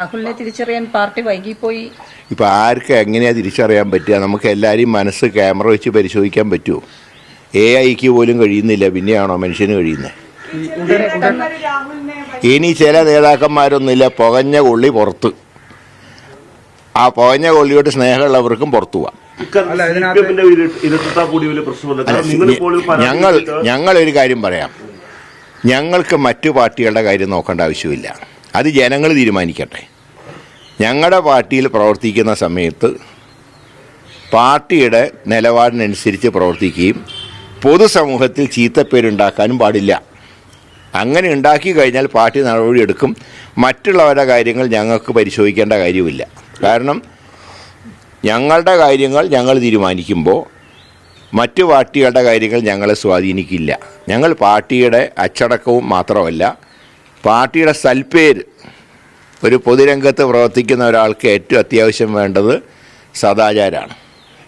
രാഹുലിനെ തിരിച്ചറിയാൻ പാർട്ടി വൈകിപ്പോയി. ഇപ്പൊ ആർക്ക് എങ്ങനെയാ തിരിച്ചറിയാൻ പറ്റുക? നമുക്ക് എല്ലാവരെയും മനസ്സ് ക്യാമറ വെച്ച് പരിശോധിക്കാൻ പറ്റുമോ എ ഐക്ക് പോലും കഴിയുന്നില്ല. പിന്നെയാണോ മനുഷ്യന് കഴിയുന്നത് ഇനി ചില നേതാക്കന്മാരൊന്നുമില്ല. പുകഞ്ഞ കൊള്ളി പുറത്ത്. ആ പുകഞ്ഞ കൊള്ളിയോട്ട് സ്നേഹമുള്ളവർക്കും പുറത്തു പോവാം. ഞങ്ങൾ ഞങ്ങളൊരു കാര്യം പറയാം. ഞങ്ങൾക്ക് മറ്റു പാർട്ടികളുടെ കാര്യം നോക്കേണ്ട ആവശ്യമില്ല. അത് ജനങ്ങൾ തീരുമാനിക്കട്ടെ. ഞങ്ങളുടെ പാർട്ടിയിൽ പ്രവർത്തിക്കുന്ന സമയത്ത് പാർട്ടിയുടെ നിലപാടിനനുസരിച്ച് പ്രവർത്തിക്കുകയും പൊതുസമൂഹത്തിൽ ചീത്തപ്പേരുണ്ടാക്കാനും പാടില്ല. അങ്ങനെ ഉണ്ടാക്കി കഴിഞ്ഞാൽ പാർട്ടി നടപടിയെടുക്കും മറ്റുള്ളവരുടെ കാര്യങ്ങൾ ഞങ്ങൾക്ക് പരിശോധിക്കേണ്ട കാര്യമില്ല. കാരണം ഞങ്ങളുടെ കാര്യങ്ങൾ ഞങ്ങൾ തീരുമാനിക്കുമ്പോൾ മറ്റു പാർട്ടികളുടെ കാര്യങ്ങൾ ഞങ്ങളെ സ്വാധീനിക്കില്ല. ഞങ്ങൾ പാർട്ടിയുടെ അച്ചടക്കവും മാത്രമല്ല പാർട്ടിയുടെ സൽപ്പേര് ഒരു പൊതുരംഗത്ത് പ്രവർത്തിക്കുന്ന ഒരാൾക്ക് ഏറ്റവും അത്യാവശ്യം വേണ്ടത് സദാചാരമാണ്